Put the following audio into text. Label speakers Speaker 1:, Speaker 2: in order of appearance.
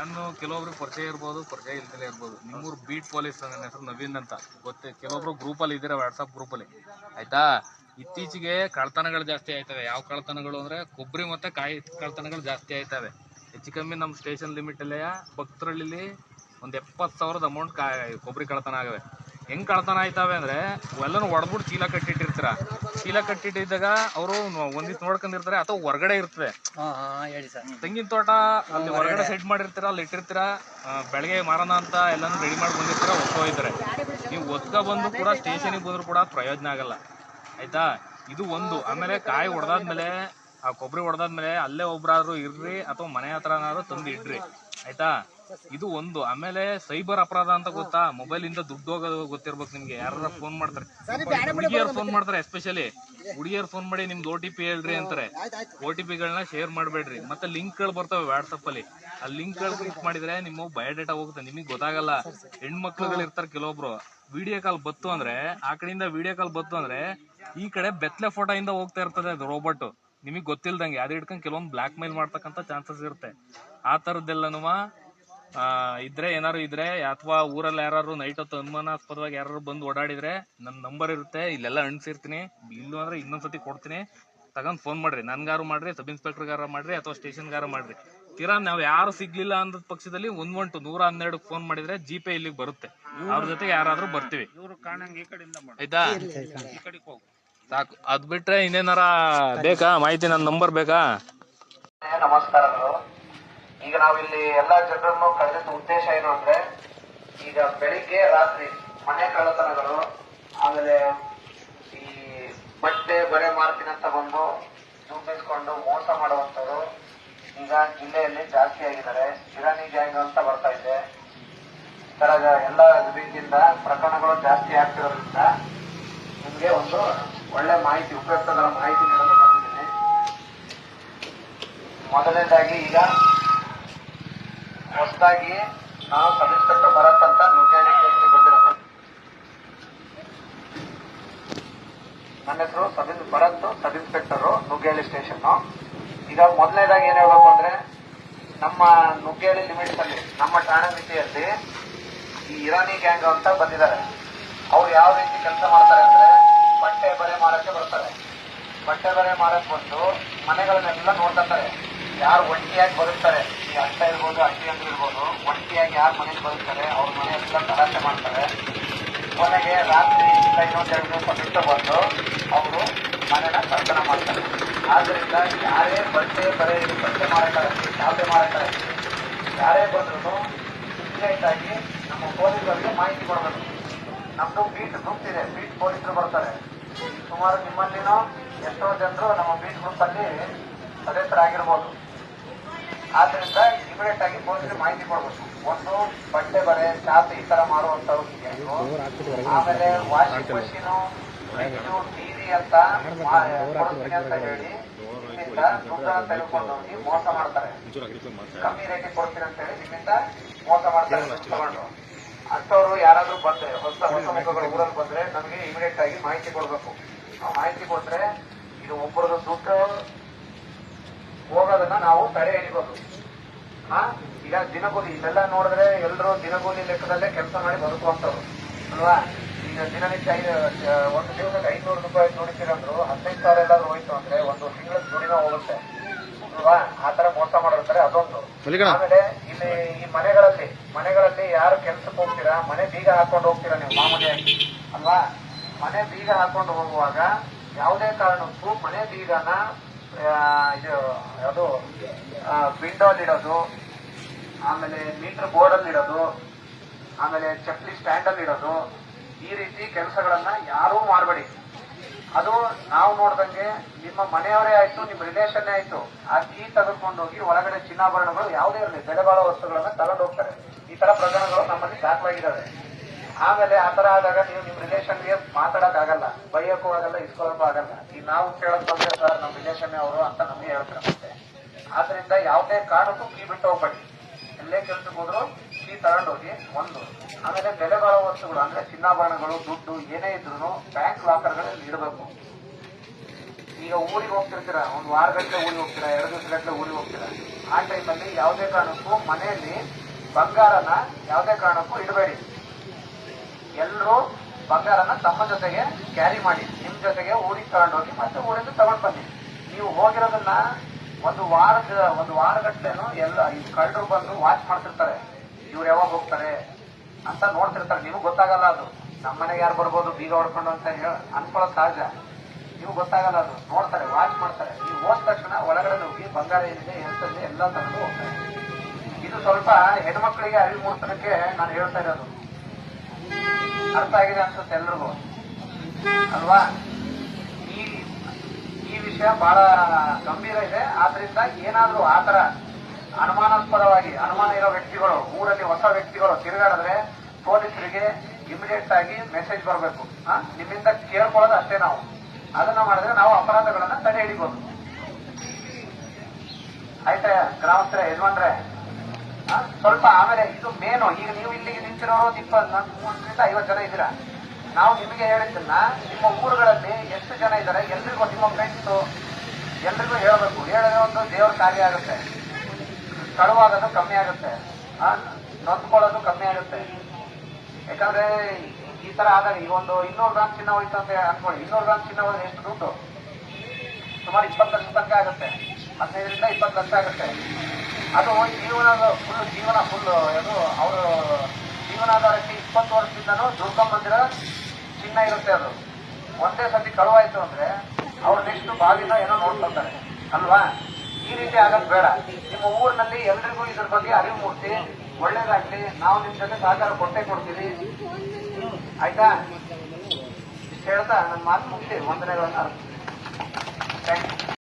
Speaker 1: ನಾನು ಕೆಲವೊಬ್ರು ಪರಿಚಯ ಇರ್ಬೋದು, ಪರಿಚಯ ಇಲ್ದಲೇ ಇರ್ಬೋದು. ನಿಮ್ಮೂರು ಬೀಟ್ ಪೊಲೀಸ್ ನನ್ನ ಹೆಸರು ನವೀನ್ ಅಂತ. ಗೊತ್ತೇ? ಕೆಲವೊಬ್ರು ಗ್ರೂಪಲ್ಲಿ ಇದ್ದೀರಾ ವಾಟ್ಸಪ್ ಗ್ರೂಪಲ್ಲಿ ಆಯ್ತಾ? ಇತ್ತೀಚೆಗೆ ಕಳ್ತನಗಳು ಜಾಸ್ತಿ ಆಯ್ತವೆ. ಯಾವ ಕಳ್ತನಗಳು ಅಂದ್ರೆ ಕೊಬ್ಬರಿ ಮತ್ತೆ ಕಾಯಿ ಕಳ್ತನಗಳು ಜಾಸ್ತಿ ಆಯ್ತವೆ. ಹೆಚ್ಚು ಕಮ್ಮಿ ನಮ್ಮ ಸ್ಟೇಷನ್ ಲಿಮಿಟ್ ಅಲ್ಲೇ ಭಕ್ತರಳ್ಳಿಲಿ ಒಂದು ಎಪ್ಪತ್ತು ಸಾವಿರದ ಅಮೌಂಟ್ ಕಾಯಿ ಕೊಬ್ಬರಿ ಕಳ್ತನ ಆಗವೆ. ಹೆಂಗ್ ಕಳ್ತನ ಆಯ್ತವೆ ಅಂದ್ರೆ ಎಲ್ಲಾನು ಹೊಡೆದ್ಬಿಟ್ಟು ಚೀಲ ಕಟ್ಟಿಟ್ಟಿರ್ತಾರ. ಚೀಲ ಕಟ್ಟಿಟ್ಟಿದ್ದಾಗ ಅವರು ಒಂದಿತ್ತು ನೋಡ್ಕೊಂಡಿರ್ತಾರೆ ಅಥವಾ ಹೊರಗಡೆ ಇರ್ತದೆ. ತೆಂಗಿನ ತೋಟ ಅಲ್ಲಿ ಹೊರಗಡೆ ಸೆಟ್ ಮಾಡಿರ್ತೀರ ಅಲ್ಲಿ ಇಟ್ಟಿರ್ತೀರ ಬೆಳಗ್ಗೆ ಮಾರೋಣ ಅಂತ ಎಲ್ಲಾನು ರೆಡಿ ಮಾಡಿ ಬಂದಿರ್ತೀರ ಒಪ್ಕೋಯ್ತಾರೆ ನೀವು ಒತ್ಕ ಬಂದು ಕೂಡ ಸ್ಟೇಷನಿಗೆ ಬಂದ್ರು ಕೂಡ ಪ್ರಯೋಜನ ಆಗಲ್ಲ. ಆಯ್ತಾ? ಇದು ಒಂದು. ಆಮೇಲೆ ಕಾಯಿ ಹೊಡೆದಾದ್ಮೇಲೆ ಆ ಕೊಬ್ಬರಿ ಹೊಡೆದಾದ್ಮೇಲೆ ಅಲ್ಲೇ ಒಬ್ರಾದ್ರು ಇರ್ರಿ ಅಥವಾ ಮನೆ ಹತ್ರನಾದ್ರೂ ತಂದು ಇಡ್ರಿ ಆಯ್ತಾ? ಇದು ಒಂದು. ಆಮೇಲೆ ಸೈಬರ್ ಅಪರಾಧ ಅಂತ ಗೊತ್ತಾ? ಮೊಬೈಲ್ ಇಂದ ದುಡ್ಡು ಹೋಗೋದು ಗೊತ್ತಿರ್ಬೇಕು ನಿಮ್ಗೆ. ಯಾರ ಫೋನ್ ಮಾಡ್ತಾರೆ. ಹುಡುಗಿಯರ್ ಫೋನ್ ಮಾಡ್ತಾರೆ ಎಸ್ಪೆಷಲಿ ಹುಡುಗಿಯರ್ ಫೋನ್ ಮಾಡಿ ನಿಮ್ದು ಓ ಟಿ ಪಿ ಹೇಳ್ರಿ ಅಂತಾರೆ. ಓ ಟಿ ಪಿಗಳನ್ನ ಶೇರ್ ಮಾಡಬೇಡ್ರಿ. ಮತ್ತೆ ಲಿಂಕ್ಗಳು ಬರ್ತವೆ ವಾಟ್ಸಪ್ ಅಲ್ಲಿ. ಆ ಲಿಂಕ್ಗಳು ಕ್ಲಿಕ್ ಮಾಡಿದ್ರೆ ನಿಮ್ಮ ಬಯೋಡೇಟಾ ಹೋಗುತ್ತೆ. ನಿಮಗೆ ಗೊತ್ತಾಗಲ್ಲ. ಹೆಣ್ಮಕ್ಳುಗಳು ಇರ್ತಾರೆ ಕೆಲವೊಬ್ರು. ವಿಡಿಯೋ ಕಾಲ್ ಬತ್ತು ಅಂದ್ರೆ ಆ ಕಡೆಯಿಂದ ವಿಡಿಯೋ ಕಾಲ್ ಬತ್ತು ಅಂದ್ರೆ ಈ ಕಡೆ ಬೆತ್ಲೆ ಫೋಟೋ ಇಂದ ಹೋಗ್ತಾ ಇರ್ತದೆ ಅದು ರೋಬೋಟ್ ನಿಮಗೆ ಗೊತ್ತಿಲ್ದಂಗೆ ಅದ್ ಹಿಡ್ಕೊಂಡ್ ಕೆಲವೊಂದು ಬ್ಲಾಕ್ ಮೇಲ್ ಮಾಡ್ತಕ್ಕಂತ ಚಾನ್ಸಸ್ ಇರುತ್ತೆ. ಆ ಥರದ್ದೆಲ್ಲನೂ ಆ, ಇದ್ರೆ ಏನಾರು ಇದ್ರೆ ಅಥವಾ ಊರಲ್ಲಿ ಯಾರು ನೈಟ್ ಹೊತ್ತು ಅನುಮಾನಾಸ್ಪದವಾಗಿ ಯಾರು ಬಂದು ಓಡಾಡಿದ್ರೆ ನನ್ನ ನಂಬರ್ ಇರುತ್ತೆ ಇಲ್ಲೆಲ್ಲ ಅಣಸಿರ್ತೀನಿ ಇಲ್ಲ ಅಂದ್ರೆ ಇನ್ನೊಂದ್ಸತಿ ಕೊಡ್ತೀನಿ. ತಗೊಂಡ್ ಫೋನ್ ಮಾಡ್ರಿ. ನನ್ಗಾರು ಮಾಡ್ರಿ ಸಬ್ ಇನ್ಸ್ಪೆಕ್ಟರ್ ಗಾರ ಮಾಡ್ರಿ ಅಥವಾ ಸ್ಟೇಷನ್ಗಾರ ಮಾಡ್ರಿ. ತೀರಾ ನಾವ್ ಯಾರು ಸಿಗ್ಲಿಲ್ಲ ಅಂದ ಪಕ್ಷದಲ್ಲಿ ಒಂದ್ ಒಂಟು ನೂರ ಹನ್ನೆರಡು ಫೋನ್ ಮಾಡಿದ್ರೆ ಜಿಪೇ ಇಲ್ಲಿಗೆ ಬರುತ್ತೆ. ಅವ್ರ ಜೊತೆಗೆ ಯಾರಾದ್ರೂ ಬರ್ತೀವಿ. ಆಯ್ತಾ? ಸಾಕು. ಅದ್ ಬಿಟ್ರೆ ಇನ್ನೇನಾರ ಬೇಕಾ? ಮಾಹಿತಿ ನನ್ನ ನಂಬರ್ ಬೇಕಾ?
Speaker 2: ನಮಸ್ಕಾರಗಳು. ಈಗ ನಾವಿಲ್ಲಿ ಎಲ್ಲಾ ಜನರನ್ನು ಕರೆದ ಉದ್ದೇಶ ಏನು ಅಂದ್ರೆ ಈಗ ಬೆಳಿಗ್ಗೆ ರಾತ್ರಿ ಮನೆ ಕಳ್ಳತನಗಳು ಆಮೇಲೆ ಈ ಬಟ್ಟೆ ಬರೆ ಮಾರ್ತಿನಂತ ಬಂದು ದುಡ್ಡಿಸ್ಕೊಂಡು ಮೋಸ ಮಾಡುವಂತವರು ಈಗ ಜಿಲ್ಲೆಯಲ್ಲಿ ಜಾಸ್ತಿ ಆಗಿದ್ದಾರೆ. ಇರಾನಿ ಗ್ಯಾಂಗ್ ಅಂತ ಬರ್ತಾ ಇದೆ. ತರ ಎಲ್ಲ ರೀತಿಯಿಂದ ಪ್ರಕರಣಗಳು ಜಾಸ್ತಿ ಆಗ್ತಿರೋದ್ರಿಂದ ನಿಮ್ಗೆ ಒಂದು ಒಳ್ಳೆ ಮಾಹಿತಿ ಉಪಯುಕ್ತಕರ ಮಾಹಿತಿ ನೀಡಲು ಬಂದಿದ್ದೇನೆ. ಮೊದಲನೇದಾಗಿ ಈಗ ಹೊಸದಾಗಿ ನಾವು ಸಬ್ ಇನ್ಸ್ಪೆಕ್ಟರ್ ಭರತ್ ಅಂತ ಬಂದಿರೋದು. ನನ್ನ ಹೆಸರು sub Bharath, sub inspector Nuggehalli station ಈಗ ಮೊದಲನೇದಾಗಿ ಏನ್ ಹೇಳ್ಬೇಕು ಅಂದ್ರೆ, ನಮ್ಮ ನುಗ್ಗೇಳಿ ಲಿಮಿಟ್ಸ್ ಅಲ್ಲಿ ನಮ್ಮ ಠಾಣೆ ಮಿತಿಯಲ್ಲಿ ಈ ಇರಾನಿ ಗ್ಯಾಂಗ್ ಅಂತ ಬಂದಿದ್ದಾರೆ. ಅವ್ರು ಯಾವ ರೀತಿ ಕೆಲಸ ಮಾಡ್ತಾರೆ ಅಂದ್ರೆ ಬಟ್ಟೆ ಬರೆ ಮಾರಕ್ಕೆ ಬರ್ತಾರೆ ಬಟ್ಟೆ ಬರೆ ಮಾರಕ್ ಬಂದು ಮನೆಗಳನ್ನೆಲ್ಲ ನೋಡ್ಕೊತಾರೆ ಯಾರು ಒಂಟಿಯಾಗಿ ಬದುಕ್ತಾರೆ. ಈ ಅಷ್ಟ ಇರ್ಬೋದು ಅಷ್ಟಿ ಅಂತ ಇರ್ಬೋದು, ಒಂಟಿಯಾಗಿ ಯಾರು ಮನೇಲಿ ಬದುಕ್ತಾರೆ, ಅವ್ರ ಮನೆಯೆಲ್ಲ ತರಾಟೆ ಮಾಡ್ತಾರೆ. ಕೊನೆಗೆ ರಾತ್ರಿ ಇಲ್ಲ, ಇನ್ನೊಂದೆರಡು ದಿವಸ ಬಿಟ್ಟು ಬಂದು ಅವರು ಮನೇನ ಕರ್ತನ ಮಾಡ್ತಾರೆ. ಆದ್ದರಿಂದ ಯಾರೇ ಬಟ್ಟೆ ಬರೆ ಬಟ್ಟೆ ಮಾರಾಟ ಆಗಲಿ ಯಾವುದೇ ಮಾರಾಟ ಆಗಲಿ ಯಾರೇ ಬಂದ್ರು ಆಗಿ ನಮ್ಮ ಪೊಲೀಸರಿಗೆ ಮಾಹಿತಿ ಕೊಡಬೇಕು. ನಮ್ಮದು ಬೀಟ್ ಗುಂಪಿದೆ ಬೀಟ್ ಪೊಲೀಸರು ಬರ್ತಾರೆ. ಸುಮಾರು ನಿಮ್ಮಲ್ಲಿನೂ ಎಷ್ಟೋ ಜನರು ನಮ್ಮ ಬೀಚ್ ಗ್ರೂಪ್ ಅಲ್ಲಿ ಸದಸ್ಯರಾಗಿರ್ಬೋದು. ಆದ್ರಿಂದ ಇಮಿಡಿಯೇಟ್ ಆಗಿ ಪೊಲೀಸರಿಗೆ ಮಾಹಿತಿ ಕೊಡಬೇಕು. ಒಂದು ಬಟ್ಟೆ ಬರೆ ಚಾಪೆ ಈ ತರ ಮಾಡುವಂತವ್ರು ಆಮೇಲೆ ವಾಷಿಂಗ್ ಮಷೀನು ಟಿವಿ ಅಂತ ಕೊಡ್ತೀನಿ ಅಂತ ಹೇಳಿ ನಿಮ್ಮಿಂದ ದುಡ್ಡನ್ನು ತೆಗೆದುಕೊಂಡು ಹೋಗಿ ಮೋಸ ಮಾಡ್ತಾರೆ. ಕಮ್ಮಿ ರೇಟಿಗೆ ಕೊಡ್ತೀನಿ ಅಂತ ಹೇಳಿ ನಿಮ್ಮಿಂದ ಮೋಸ ಮಾಡ್ತಾರೆ. ತಗೊಂಡು. ಅಂತವ್ರು ಯಾರಾದ್ರೂ ಬಂದ್ರೆ ಹೊಸ ಹೊಸ ಮುಖಗಳು ಊರಲ್ಲಿ ಬಂದ್ರೆ ನಮಗೆ ಇಮಿಡಿಯೇಟ್ ಆಗಿ ಮಾಹಿತಿ ಕೊಡ್ಬೇಕು. ಆ ಮಾಹಿತಿ ಕೊಟ್ರೆ ಇದು ಒಬ್ಬರದ ದುಡ್ಡು ಹೋಗೋದನ್ನ ನಾವು ತಡೆ ಹಿಡಿಬಹುದು ಹಾ ಈಗ ದಿನಗೂಲಿ ಇದೆಲ್ಲ ನೋಡಿದ್ರೆ ಎಲ್ಲರೂ ದಿನಗೂಲಿ ಲೆಕ್ಕದಲ್ಲೇ ಕೆಲಸ ಮಾಡಿ ಬದುಕುವಂತವ್ರು ಅಲ್ವಾ? ಈಗ ದಿನನಿತ್ಯ ಐದು ಒಂದು ದಿವಸಕ್ಕೆ ಐನೂರು ರೂಪಾಯಿ ದುಡಿತೀರಂದ್ರು ಹದಿನೈದು ಸಾವಿರ ಎಲ್ಲಾದ್ರೂ ಹೋಯ್ತು ಅಂದ್ರೆ ಒಂದು ತಿಂಗಳ ದುಡಿನ ಹೋಗುತ್ತೆ. ಅಲ್ವಾ? ಆ ತರ ಮೋಸ ಮಾಡಿರ್ತಾರೆ ಅದೊಂದು. ಆಮೇಲೆ ಇಲ್ಲಿ ಈ ಮನೆಗಳಲ್ಲಿ ಮನೆಗಳಲ್ಲಿ ಯಾರು ಕೆಲ್ಸಕ್ಕೆ ಹೋಗ್ತೀರಾ? ಮನೆ ಬೀಗ ಹಾಕೊಂಡು ಹೋಗ್ತೀರಾ ನೀವು ಮಾಮೂಲಿಯಾಗಿ? ಅಲ್ವಾ? ಮನೆ ಬೀಗ ಹಾಕೊಂಡು ಹೋಗುವಾಗ ಯಾವುದೇ ಕಾರಣಕ್ಕೂ ಮನೆ ಬೀಗನ ಇದು, ಯಾವುದು ವಿಂಡೋಲ್ ಇಡೋದು ಆಮೇಲೆ ಮೀಟರ್ ಬೋರ್ಡ್ ಅಲ್ಲಿ ಇಡೋದು ಆಮೇಲೆ ಚಪ್ಲಿ ಸ್ಟ್ಯಾಂಡ್ ಅಲ್ಲಿ ಇಡೋದು ಈ ರೀತಿ ಕೆಲಸಗಳನ್ನ ಯಾರೂ ಮಾಡಬೇಡಿ. ಅದು ನಾವು ನೋಡ್ದಂಗೆ ನಿಮ್ಮ ಮನೆಯವರೇ ಆಯ್ತು, ನಿಮ್ಮ ರಿಲೇಷನ್ ಆಯ್ತು. ಆ ಕೀ ತೆಗೆದುಕೊಂಡು ಹೋಗಿ ಒಳಗಡೆ ಚಿನ್ನಾಭರಣಗಳು ಯಾವುದೇ ಇರಲಿ ಬೆಲೆ ಬಾಳೋ ವಸ್ತುಗಳನ್ನ ತಗೊಂಡು ಹೋಗ್ತಾರೆ ಈ ತರ ಪ್ರಕರಣಗಳು ನಮ್ಮಲ್ಲಿ ದಾಖಲಾಗಿದ್ದಾವೆ ಆಮೇಲೆ ಆ ತರ ಆದಾಗ ನೀವು ನಿಮ್ ರಿಲೇಷನ್ಗೆ ಮಾತಾಡಕ್ ಆಗಲ್ಲ ಬೈಯಕ್ಕೂ ಆಗಲ್ಲ ಇಸ್ಕೊಳಕ್ಕೂ ಆಗಲ್ಲ. ಈಗ ನಾವು ಕೇಳಕ್ ಬಂದ್ರೆ ಸರ್, ನಮ್ಮ ರಿಲೇಷನ್ ಅವರು ಅಂತ ನಮಗೆ ಹೇಳ್ತಾರೆ ಮತ್ತೆ. ಆದ್ರಿಂದ ಯಾವುದೇ ಕಾರಣಕ್ಕೂ ಕೀ ಬಿಟ್ಟು ಹೋಗ್ಬೇಡಿ. ಎಲ್ಲೇ ಕೆಲ್ಸಕ್ಕೆ ಹೋದ್ರು ಕೀ ತಗೊಂಡೋಗಿ, ಒಂದು. ಆಮೇಲೆ ಬೆಲೆ ಬಾಳೋ ವಸ್ತುಗಳು, ಅಂದ್ರೆ ಚಿನ್ನಾಭರಣಗಳು, ದುಡ್ಡು, ಏನೇ ಇದ್ರು ಬ್ಯಾಂಕ್ ಲಾಕರ್ಗಳಲ್ಲಿ ಇಡಬೇಕು ಈಗ ಊರಿಗೆ ಹೋಗ್ತಿರ್ತೀರಾ? ಒಂದು ವಾರ ಗಂಟೆ ಊರಿಗೆ ಹೋಗ್ತೀರಾ? ಎರಡು ದಿವಸ ಗಂಟೆ ಊರಿಗೆ ಹೋಗ್ತೀರಾ? ಆ ಟೈಮಲ್ಲಿ ಯಾವುದೇ ಕಾರಣಕ್ಕೂ ಮನೆಯಲ್ಲಿ ಬಂಗಾರನ ಯಾವುದೇ ಕಾರಣಕ್ಕೂ ಇಡಬೇಡಿ. ಎಲ್ಲರೂ ಬಂಗಾರನ ತಮ್ಮ ಜೊತೆಗೆ ಕ್ಯಾರಿ ಮಾಡಿ, ನಿಮ್ ಜೊತೆಗೆ ಊರಿಗೆ ತಗೊಂಡೋಗಿ ಮತ್ತೆ ಊರಿಂದ ತಗೊಂಡ್ ಬನ್ನಿ. ನೀವು ಹೋಗಿರೋದನ್ನ ಒಂದು ವಾರದ, ಒಂದು ವಾರಗಟ್ಟಲೆನು ಎಲ್ಲ ಈ ಕಳ್ಳರು ಬಂದು ವಾಚ್ ಮಾಡ್ತಿರ್ತಾರೆ. ಇವ್ರು ಯಾವಾಗ ಹೋಗ್ತಾರೆ ಅಂತ ನೋಡ್ತಿರ್ತಾರೆ. ನಿಮ್ಗೆ ಗೊತ್ತಾಗಲ್ಲ ಅದು. ನಮ್ಮ ಮನೆಗೆ ಯಾರು ಬರ್ಬೋದು, ಬೀಗ ಹೊಡ್ಕೊಂಡು ಅಂತ ಹೇಳಿ ಅನ್ಕೊಳ್ಳೋದು ಸಹಜ. ನೀವು ಗೊತ್ತಾಗಲ್ಲ ಅದು. ನೋಡ್ತಾರೆ ವಾಚ್ ಮಾಡ್ತಾರೆ. ನೀವು ಹೋದ ತಕ್ಷಣ ಒಳಗಡೆ ಹೋಗಿ ಬಂಗಾರ ಏನಿದೆ ಎಂತದೆ ಎಲ್ಲ ತಂದು ಹೋಗ್ತಾರೆ. ಇದು ಸ್ವಲ್ಪ ಹೆಣ್ಮಕ್ಳಿಗೆ ಅರಿವು ಮೂಡಿಸೋದಕ್ಕೆ ನಾನು ಹೇಳ್ತಾ ಇರೋದು. ಅರ್ಥ ಆಗಿದೆ ಅನ್ಸುತ್ತೆ ಎಲ್ರಿಗೂ. ಅಲ್ವಾ? ಈ ಈ ವಿಷಯ ಬಹಳ ಗಂಭೀರ ಇದೆ. ಆದ್ರಿಂದ ಏನಾದ್ರೂ ಆತರ ಅನುಮಾನಾಸ್ಪದವಾಗಿ ಅನುಮಾನ ಇರೋ ವ್ಯಕ್ತಿಗಳು, ಊರಲ್ಲಿ ಹೊಸ ವ್ಯಕ್ತಿಗಳು ತಿರುಗಾಡಿದ್ರೆ ಪೊಲೀಸರಿಗೆ ಇಮಿಡಿಯೇಟ್ ಆಗಿ ಮೆಸೇಜ್ ಬರಬೇಕು. ನಿಮ್ಮಿಂದ ಕೇಳ್ಕೊಳ್ಳೋದು ಅಷ್ಟೇ ನಾವು. ಅದನ್ನ ಮಾಡಿದ್ರೆ ನಾವು ಅಪರಾಧಗಳನ್ನ ತಡೆ ಹಿಡಿಬಹುದು ಆಯ್ತಾ, ಗ್ರಾಮಸ್ಥರೇ, ಯಜಮಾನ್ರೆ? ಸ್ವಲ್ಪ ಆಮೇಲೆ ಇದು ಮೇನು. ಈಗ ನೀವು ಇಲ್ಲಿಗೆ ನಿಂತಿರೋರು ಮೂವತ್ತರಿಂದ ಐವತ್ತು ಜನ ಇದ್ದೀರಾ? ನಾವು ನಿಮಗೆ ಹೇಳಿದ್ದನ್ನ ನಿಮ್ಮ ಊರುಗಳಲ್ಲಿ ಎಷ್ಟು ಜನ ಇದ್ದಾರೆ? ಎಲ್ರಿಗೂ ನಿಮ್ಮ ಫ್ರೆಂಡ್ಸು ಎಲ್ರಿಗೂ ಹೇಳಬೇಕು. ಹೇಳಿದ್ರೆ ಒಂದು ದೇವ್ರ ಕಾರ್ಯ ಆಗುತ್ತೆ. ಕಳುವಾಗೋದು ಕಮ್ಮಿ ಆಗುತ್ತೆ. ನೊಂದ್ಕೊಳ್ಳೋದು ಕಮ್ಮಿ ಆಗುತ್ತೆ. ಯಾಕಂದ್ರೆ ಈ ತರ ಆದಾಗ ಈಗ ಒಂದು ಇನ್ನೂರು ಗ್ರಾಮ್ ಚಿನ್ನ ಹೋಯ್ತು ಅಂತ ಅನ್ಕೊಳ್ಳಿ. ಇನ್ನೂರು ಗ್ರಾಮ್ ಚಿನ್ನ ಹೋದ್ರೆ ಎಷ್ಟು ದುಡ್ಡು? ಸುಮಾರು ಇಪ್ಪತ್ತು ಲಕ್ಷ ತನಕ ಆಗುತ್ತೆ. ಹದಿನೈದರಿಂದ ಇಪ್ಪತ್ತು ಲಕ್ಷ ಆಗುತ್ತೆ. ಅದು ಜೀವನದ ಫುಲ್ ಜೀವನ ಫುಲ್ ಅದು ಅವರು ಜೀವನಾಧಾರಕ್ಕೆ ಇಪ್ಪತ್ತು ವರ್ಷದಿಂದನೂ ಮಂದಿರ ಚಿನ್ನ ಇರುತ್ತೆ ಅದು. ಒಂದೇ ಸತಿ ಕಳುವಾಯ್ತು ಅಂದ್ರೆ ಅವ್ರ ನೆಕ್ಸ್ಟ್ ಬಾವಿನ ಏನೋ ನೋಡ್ಕೊಳ್ತಾರೆ. ಅಲ್ವಾ? ಈ ರೀತಿ ಆಗೋದು ಬೇಡ. ನಿಮ್ಮ ಊರಿನಲ್ಲಿ ಎಲ್ರಿಗೂ ಇದ್ರ ಬಗ್ಗೆ ಅರಿವು ಮೂರ್ತಿ ಒಳ್ಳೇದಾಗ್ಲಿ. ನಾವು ನಿಮ್ ಜೊತೆ ಸಹಕಾರ ಕೊಟ್ಟೆ ಕೊಡ್ತೀವಿ. ಆಯ್ತಾ? ಹೇಳ್ತಾ ನನ್ನ ಮಾತು ಮುಗಿಸಿ ವಂದನೆಗಳನ್ನ ಥ್ಯಾಂಕ್ ಯು